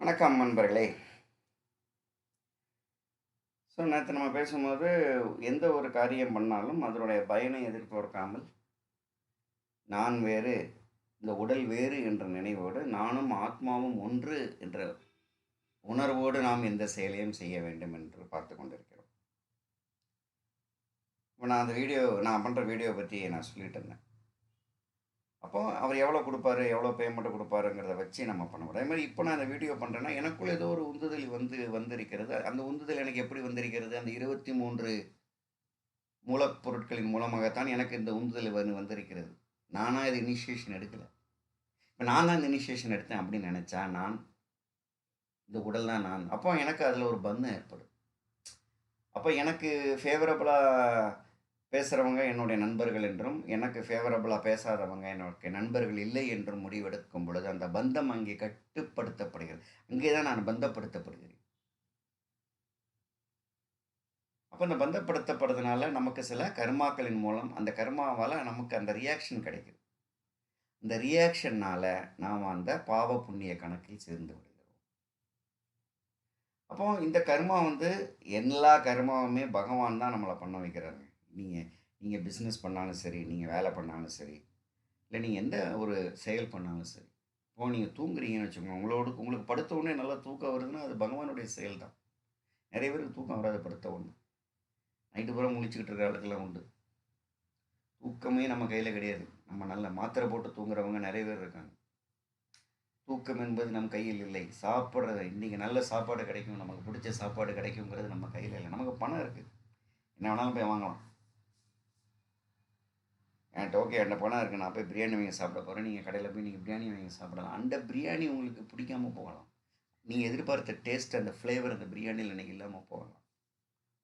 வணக்கம் நண்பர்களே. ஸோ நேற்று நம்ம பேசும்போது எந்த ஒரு காரியம் பண்ணாலும் அதனுடைய பயனை எதிர்பார்க்காமல் நான் வேறு இந்த உடல் வேறு என்ற நினைவோடு நானும் ஆத்மாவும் ஒன்று என்ற உணர்வோடு நாம் எந்த செயலையும் செய்ய வேண்டும் என்று பார்த்து கொண்டிருக்கிறோம். இப்போ நான் அந்த வீடியோ நான் பண்ணுற வீடியோ பற்றி நான் சொல்லிட்டு இருந்தேன். அப்போ அவர் எவ்வளோ கொடுப்பாரு எவ்வளோ பேமெண்ட்டு கொடுப்பாருங்கிறத வச்சு நம்ம பண்ண முடியும் அதே மாதிரி இப்போ நான் அந்த வீடியோ பண்ணுறேன்னா எனக்குள்ள ஏதோ ஒரு உந்துதல் வந்து வந்திருக்கிறது. அந்த உந்துதல் எனக்கு எப்படி வந்திருக்கிறது? அந்த இருபத்தி மூன்று மூலப்பொருட்களின் மூலமாகத்தான் எனக்கு இந்த உந்துதல் வந்து வந்திருக்கிறது. நானாக இது இனிஷியேஷன் எடுக்கலை. இப்போ நான் தான் இந்த இனிஷியேஷன் எடுத்தேன் அப்படின்னு நினச்சா நான் இந்த உடல் தான் நான். அப்போ எனக்கு அதில் ஒரு பந்தம் ஏற்படும். அப்போ எனக்கு ஃபேவரபுளாக பேசுகிறவங்க என்னுடைய நண்பர்கள் என்றும் எனக்கு ஃபேவரபுளாக பேசாதவங்க என்னுடைய நண்பர்கள் இல்லை என்றும் முடிவெடுக்கும் பொழுது அந்த பந்தம் அங்கே கட்டுப்படுத்தப்படுகிறது. அங்கே தான் நான் பந்தப்படுத்தப்படுகிறேன். அப்போ அந்த பந்தப்படுத்தப்படுறதுனால நமக்கு சில கர்மாக்களின் மூலம் அந்த கர்மாவால் நமக்கு அந்த ரியாக்ஷன் கிடைக்குது. இந்த ரியாக்ஷன்னால் நாம் அந்த பாவ புண்ணிய கணக்கில் சேர்ந்து விடுகிறோம். அப்போ இந்த கர்மா வந்து எல்லா கர்மாவுமே பகவான் தான் நம்மளை பண்ண வைக்கிறாங்க நீங்கள் நீங்கள் பிஸ்னஸ் பண்ணாலும் சரி நீங்கள் வேலை பண்ணாலும் சரி இல்லை நீங்கள் எந்த ஒரு செயல் பண்ணாலும் சரி இப்போ நீங்கள் தூங்குறீங்கன்னு வச்சுக்கோங்க உங்களோட உங்களுக்கு படுத்த உடனே நல்லா தூக்கம் வருதுன்னா அது பகவானுடைய செயல் தான் நிறைய பேருக்கு தூக்கம் வராது படுத்த உடனே. நைட்டு பூரா முழிச்சுக்கிட்டு இருக்கிற ஆளுக்கெல்லாம் உண்டு. தூக்கமே நம்ம கையில் கிடையாது. நம்ம நல்ல மாத்திரை போட்டு தூங்குறவங்க நிறைய பேர் இருக்காங்க. தூக்கம் என்பது நம் கையில் இல்லை. சாப்பிட்றது இன்றைக்கி நல்ல சாப்பாடு கிடைக்கும். நமக்கு பிடிச்ச சாப்பாடு கிடைக்குங்கிறது நம்ம கையில் இல்லை. நமக்கு பணம் இருக்குது என்ன வேணாலும் போய் வாங்கலாம். என்கிட்ட ஓகே என்கிட்ட பணம் இருக்குது நான் போய் பிரியாணி வாங்கி சாப்பிட போகிறேன் நீங்கள் கடையில் போய் நீங்கள் பிரியாணி வாங்கி சாப்பிடலாம். அந்த பிரியாணி உங்களுக்கு பிடிக்காமல் போகலாம். நீங்கள் எதிர்பார்த்த டேஸ்ட் அந்த ஃப்ளேவர் அந்த பிரியாணியில் இன்றைக்கி இல்லாமல் போகலாம்.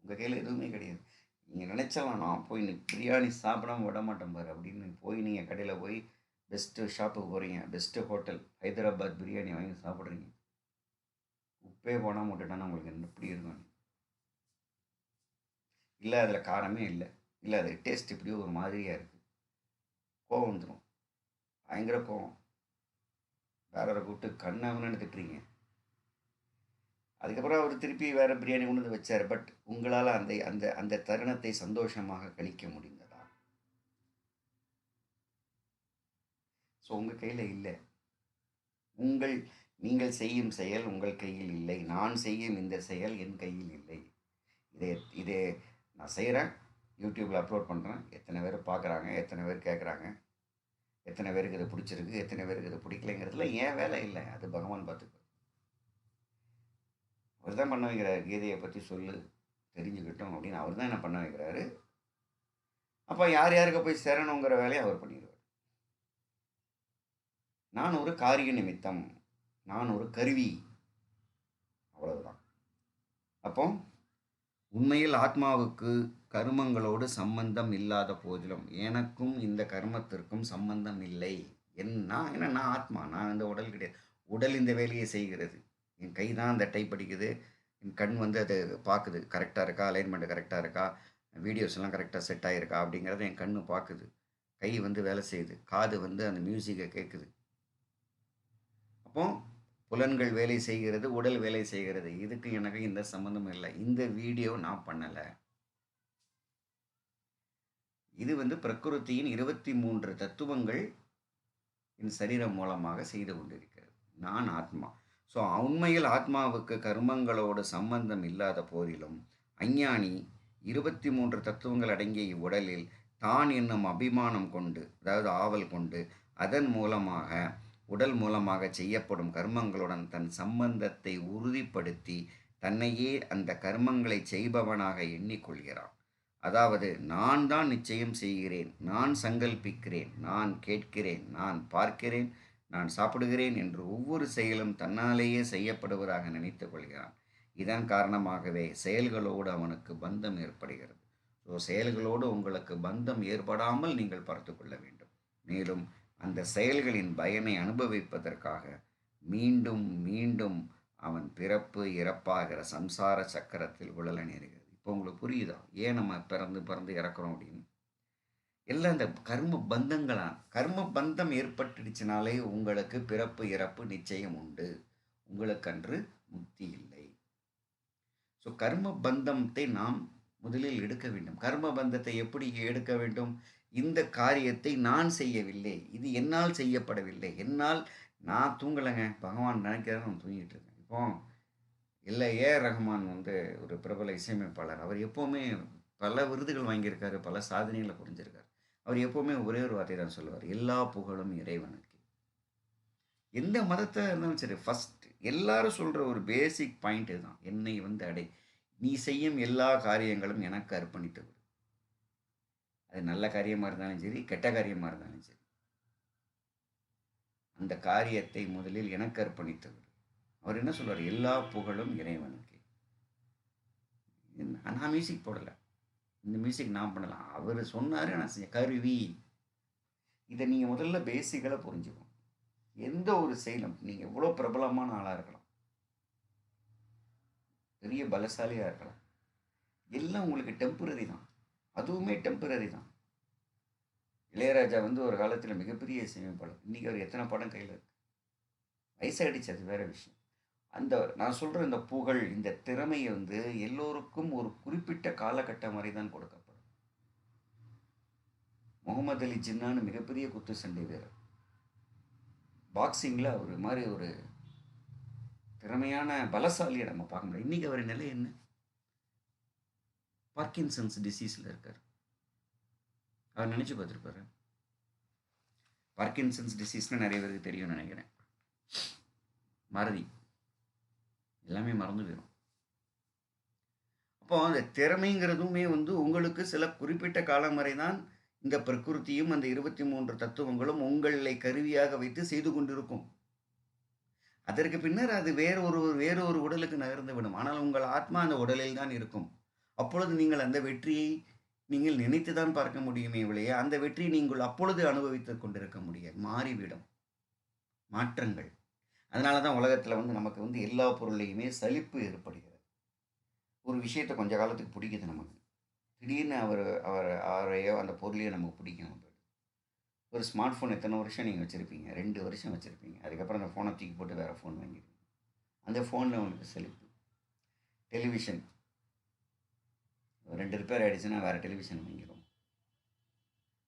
உங்கள் கையில் எதுவுமே கிடையாது. நீங்கள் நினச்சலாம் நான் போய் நீ பிரியாணி சாப்பிடாம விட மாட்டேன் பாரு அப்படின்னு போய் நீங்கள் கடையில் போய் பெஸ்ட்டு ஷாப்புக்கு போகிறீங்க பெஸ்ட்டு ஹோட்டல் ஹைதராபாத் பிரியாணி வாங்கி சாப்பிட்றீங்க. உப்பே போனால் விட்டுட்டானா உங்களுக்கு என்ன எப்படி இருக்கும்? இல்லை அதில் காரமே இல்லை. இல்லை அது டேஸ்ட் இப்படியோ ஒரு மாதிரியாக இருக்குது கோவம் வந்துடும் பயங்கர கோவம். வேறரை கூப்பிட்டு கண்ணவனு திட்டுறீங்க அதுக்கப்புறம் அவர் திருப்பி வேறு பிரியாணி கொண்டு வந்து வச்சார். பட் உங்களால் அந்த அந்த அந்த தருணத்தை சந்தோஷமாக கழிக்க முடிந்ததா? ஸோ உங்கள் கையில் இல்லை. உங்கள் நீங்கள் செய்யும் செயல் உங்கள் கையில் இல்லை. நான் செய்யும் இந்த செயல் என் கையில் இல்லை. இதை இதே நான் செய்கிறேன் யூடியூப்பில் அப்லோட் பண்ணுறேன். எத்தனை பேர் பார்க்குறாங்க எத்தனை பேர் கேட்குறாங்க எத்தனை பேருக்கு இது பிடிச்சிருக்கு எத்தனை பேருக்கு இது பிடிக்கலைங்கிறதுல ஏன் வேலை இல்லை. அது பகவான் பார்த்துக்கு அவர் தான் பண்ண வைக்கிறார். கீதையை பற்றி சொல்லு தெரிஞ்சுக்கிட்டோம் அப்படின்னு அவர் தான் என்ன பண்ண வைக்கிறாரு. அப்போ யார் யாருக்கு போய் சேரணுங்கிற வேலையை அவர் பண்ணிடுவார். நான் ஒரு காரிய நிமித்தம் நான் ஒரு கருவி. அவ்வளவுதான். அப்போ உண்மையில் ஆத்மாவுக்கு கர்மங்களோடு சம்பந்தம் இல்லாத போதிலும் எனக்கும் இந்த கர்மத்திற்கும் சம்பந்தம் இல்லை. என்ன? ஏன்னா நான் ஆத்மா நான் இந்த உடல் கிடையாது. உடல் இந்த வேலையை செய்கிறது. என் கை தான் அந்த டைப் அடிக்குது என் கண் வந்து அது பார்க்குது. கரெக்டாக இருக்கா? அலைன்மெண்ட் கரெக்டாக இருக்கா? வீடியோஸ்லாம் கரெக்டாக செட் ஆகிருக்கா அப்படிங்கிறத என் கண் பார்க்குது. கை வந்து வேலை செய்யுது. காது வந்து அந்த மியூசிக்கை கேட்குது அப்போ புலன்கள் வேலை செய்கிறது உடல் வேலை செய்கிறது. இதுக்கு எனக்கு இந்த சம்மந்தம் இல்லை. இந்த வீடியோ நான் பண்ணலை. இது வந்து பிரகிருத்தியின் இருபத்தி மூன்று தத்துவங்கள் என் சரீரம் மூலமாக செய்து கொண்டிருக்கிறது. நான் ஆத்மா. ஸோ உண்மையில் ஆத்மாவுக்கு கர்மங்களோடு சம்பந்தம் இல்லாத போதிலும் அஞ்ஞானி இருபத்தி மூன்று தத்துவங்கள் அடங்கிய இவ்வுடலில் தான் என்னும் அபிமானம் கொண்டு அதாவது ஆவல் கொண்டு அதன் மூலமாக உடல் மூலமாக செய்யப்படும் கர்மங்களுடன் தன் சம்பந்தத்தை உறுதிப்படுத்தி தன்னையே அந்த கர்மங்களை செய்பவனாக எண்ணிக்கொள்கிறான். அதாவது நான் தான் நிச்சயம் செய்கிறேன் நான் சங்கல்பிக்கிறேன் நான் கேட்கிறேன் நான் பார்க்கிறேன் நான் சாப்பிடுகிறேன் என்று ஒவ்வொரு செயலும் தன்னாலேயே செய்யப்படுவதாக நினைத்து கொள்கிறான். இதன் காரணமாகவே செயல்களோடு அவனுக்கு பந்தம் ஏற்படுகிறது. ஸோ செயல்களோடு உங்களுக்கு பந்தம் ஏற்படாமல் நீங்கள் பார்த்து கொள்ள வேண்டும். மேலும் அந்த செயல்களின் பயனை அனுபவிப்பதற்காக மீண்டும் மீண்டும் அவன் பிறப்பு இறப்பாகிற சம்சார சக்கரத்தில் உழல நேருகிறது. இப்போ உங்களுக்கு புரியுதா? ஏன் நம்ம பிறந்து பிறந்து இறக்குறோம் அப்படின்னு? எல்லாம் இந்த கர்ம பந்தங்களான் கர்ம பந்தம் ஏற்பட்டுடுச்சுனாலே உங்களுக்கு பிறப்பு இறப்பு நிச்சயம் உண்டு. உங்களுக்கன்று முக்தி இல்லை. ஸோ கர்ம பந்தத்தை நாம் முதலில் எடுக்க வேண்டும். கர்ம பந்தத்தை எப்படி எடுக்க வேண்டும்? இந்த காரியத்தை நான் செய்யவில்லை. இது என்னால் செய்யப்படவில்லை. என்னால் நான் தூங்கலைங்க. பகவான் நினைக்கிறத நான் தூங்கிட்டு இருக்கேன். இப்போ இல்லை ஏ ரஹ்மான் வந்து ஒரு பிரபல இசையமைப்பாளர். அவர் எப்போவுமே பல விருதுகள் வாங்கியிருக்காரு பல சாதனைகளை புரிஞ்சிருக்காரு. அவர் எப்போவுமே ஒரே ஒரு வார்த்தை தான் சொல்லுவார். எல்லா புகழும் இறைவனுக்கு. எந்த மதத்தை இருந்தாலும் சரி ஃபஸ்ட் எல்லாரும் சொல்கிற ஒரு பேசிக் பாயிண்ட் தான் என்னை வந்து அடை நீ செய்யும் எல்லா காரியங்களும் எனக்கு அர்ப்பணித்து விடு அது நல்ல காரியமாக இருந்தாலும் சரி கெட்ட காரியமாக இருந்தாலும் சரி. அந்த காரியத்தை முதலில் எனக்கு அர்ப்பணித்து விடு அவர் என்ன சொல்வார் எல்லா புகழும் இறைவனுக்கு. நான் மியூசிக் போடலை. இந்த மியூசிக் நான் பண்ணலாம் அவர் சொன்னார் நான் செஞ்ச கருவி. இதை நீங்கள் முதல்ல பேசிக்கலாக புரிஞ்சுக்கணும். எந்த ஒரு செயலும் நீங்கள் எவ்வளோ பிரபலமான ஆளாக இருக்கலாம். பெரிய பலசாலியாக இருக்கலாம். எல்லாம் உங்களுக்கு டெம்பரரி தான். அதுவுமே டெம்பரரி தான். இளையராஜா வந்து ஒரு காலத்தில் மிகப்பெரிய இசையமைப்பாளர் இன்றைக்கி அவர் எத்தனை படம் கையில் இருக்கு? வயசாகிடுச்சு அது வேற விஷயம். அந்த நான் சொல்கிற இந்த புகழ் இந்த திறமையை வந்து எல்லோருக்கும் ஒரு குறிப்பிட்ட காலகட்டம் வரை தான் கொடுக்கப்படும். முகமது அலி ஜின்னான்னு மிகப்பெரிய குத்து சண்டை வீரர் பாக்ஸிங்கில் அவர் மாதிரி ஒரு திறமையான பலசாலியை நம்ம பார்க்க முடியாது இன்றைக்கி அவர் நிலை என்ன? பார்க்கின்சன்ஸ் டிசீஸில் இருக்கார். அவர் நினச்சி பார்த்துருப்பாரு. பார்க்கின்சன்ஸ் டிசீஸ்னு நிறைய பேருக்கு தெரியும்னு நினைக்கிறேன். மறதி எல்லாமே மறந்து போயிடும் அப்போ அந்த திறமைங்கிறதுமே வந்து உங்களுக்கு சில குறிப்பிட்ட காலம் வரை தான் இந்த பிரகிருத்தியும் அந்த இருபத்தி மூன்று தத்துவங்களும் உங்களை கருவியாக வைத்து செய்து கொண்டிருக்கும். அதற்கு பின்னர் அது வேறொரு வேறொரு உடலுக்கு நகர்ந்து விடும். ஆனால் உங்கள் ஆத்மா அந்த உடலில் தான் இருக்கும். அப்பொழுது நீங்கள் அந்த வெற்றியை நீங்கள் நினைத்து தான் பார்க்க முடியுமே இல்லையா அந்த வெற்றியை நீங்கள் அப்பொழுது அனுபவித்துக் கொண்டிருக்க முடியாது மாறிவிடும். மாற்றங்கள். அதனால தான் உலகத்தில் வந்து நமக்கு வந்து எல்லா பொருளையுமே சலிப்பு ஏற்படுகிறது. ஒரு விஷயத்தை கொஞ்ச காலத்துக்கு பிடிக்குது நமக்கு. திடீர்னு அவர் அவர் அவரையோ அந்த பொருளையோ நமக்கு பிடிக்கும். ஒரு ஸ்மார்ட் ஃபோன் எத்தனை வருஷம் நீங்கள் வச்சுருப்பீங்க? ரெண்டு வருஷம் வச்சுருப்பீங்க. அதுக்கப்புறம் அந்த ஃபோனை தூக்கி போட்டு வேறு ஃபோன் வாங்கிடுவீங்க அந்த ஃபோனில் உங்களுக்கு செழிப்பு டெலிவிஷன் ரெண்டு ரிப்பேர் ஆகிடுச்சுன்னா வேறு டெலிவிஷன் வாங்கிடும்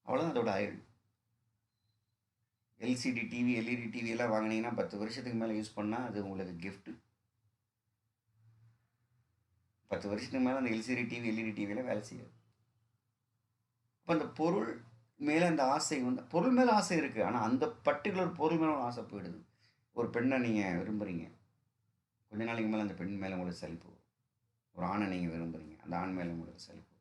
அவ்வளோதான் அதோட ஆயுள். எல்சிடி டிவி எல்இடி டிவி எல்லாம் வாங்கினீங்கன்னா பத்து வருஷத்துக்கு மேலே யூஸ் பண்ணால் அது உங்களுக்கு கிஃப்ட்டு பத்து வருஷத்துக்கு மேலே அந்த எல்சிடி டிவி எல்இடி டிவியில் வேலை செய்யாது. அப்போ அந்த பொருள் மேலே அந்த ஆசை வந்து பொருள் மேலே ஆசை இருக்குது ஆனால் அந்த பர்டிகுலர் பொருள் மேலே ஆசை போயிடுது. ஒரு பெண்ணை நீங்கள் விரும்புகிறீங்க கொஞ்ச நாளைக்கு மேலே அந்த பெண் மேலே உங்களுக்கு செழிப்பு ஒரு ஆணை நீங்கள் விரும்புகிறீங்க அந்த ஆண் மேலே உங்களுக்கு செழிப்பு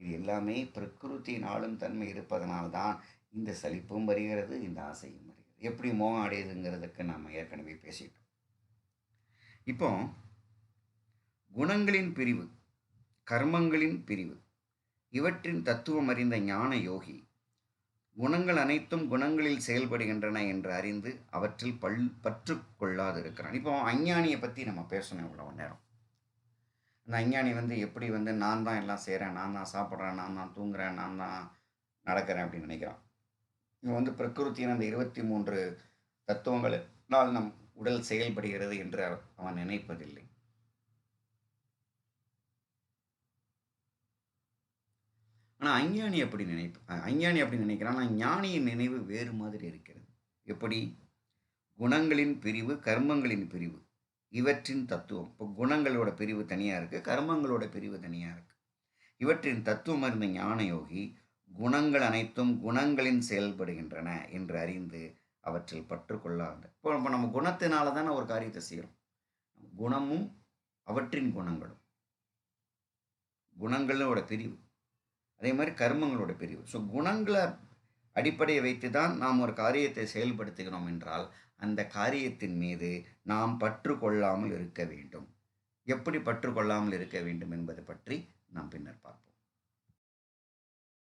இது எல்லாமே பிரகிருத்தியின் ஆளும் தன்மை இருப்பதனால்தான் இந்த சலிப்பும் வருகிறது இந்த ஆசையும் வருகிறது. எப்படி மோகம் அடையுதுங்கிறதுக்கு நாம் ஏற்கனவே பேசிட்டோம். இப்போ குணங்களின் பிரிவு கர்மங்களின் பிரிவு. இவற்றின் தத்துவம் அறிந்த ஞான யோகி. குணங்கள் அனைத்தும் குணங்களில் செயல்படுகின்றன என்று அறிந்து அவற்றில் பல் பற்று கொள்ளாது இருக்கிறான் இப்போ அஞ்ஞானியை பற்றி நம்ம பேசணும் இவ்வளோ நேரம். அந்த அஞ்ஞானி வந்து எப்படி வந்து நான் தான் எல்லாம் செய்கிறேன் நான் தான் சாப்பிட்றேன் நான் தான் தூங்குறேன் நான் தான் நடக்கிறேன் அப்படின்னு நினைக்கிறான். இவன் வந்து பிரகிருத்தியின் அந்த இருபத்தி மூன்று தத்துவங்களினால் நம் உடல் செயல்படுகிறது என்று அவன் நினைப்பதில்லை. ஆனால் அஞ்ஞானி அப்படி நினைப்பு அஞ்ஞானி அப்படி நினைக்கிறான். ஆனால் ஞானியின் நினைவு வேறு மாதிரி இருக்கிறது. எப்படி? குணங்களின் பிரிவு கர்மங்களின் பிரிவு. இவற்றின் தத்துவம். இப்போ குணங்களோட பிரிவு தனியாக இருக்குது கர்மங்களோட பிரிவு தனியாக இருக்குது இவற்றின் தத்துவம் அறிந்த ஞான யோகி குணங்கள் அனைத்தும் குணங்களின் செயல்படுகின்றன என்று அறிந்து அவற்றில் பற்று இப்போ இப்போ நம்ம குணத்தினால தானே ஒரு காரியத்தை செய்கிறோம் குணமும் அவற்றின் குணங்களும். குணங்களோட பிரிவு. அதே மாதிரி கர்மங்களோட பிரிவு. ஸோ குணங்களை அடிப்படையை வைத்து தான் நாம் ஒரு காரியத்தை செயல்படுத்துகிறோம் என்றால் அந்த காரியத்தின் மீது நாம் பற்று கொள்ளாமல் இருக்க வேண்டும். எப்படி பற்று கொள்ளாமல் இருக்க வேண்டும் என்பது பற்றி நாம் பின்னர் பார்ப்போம்.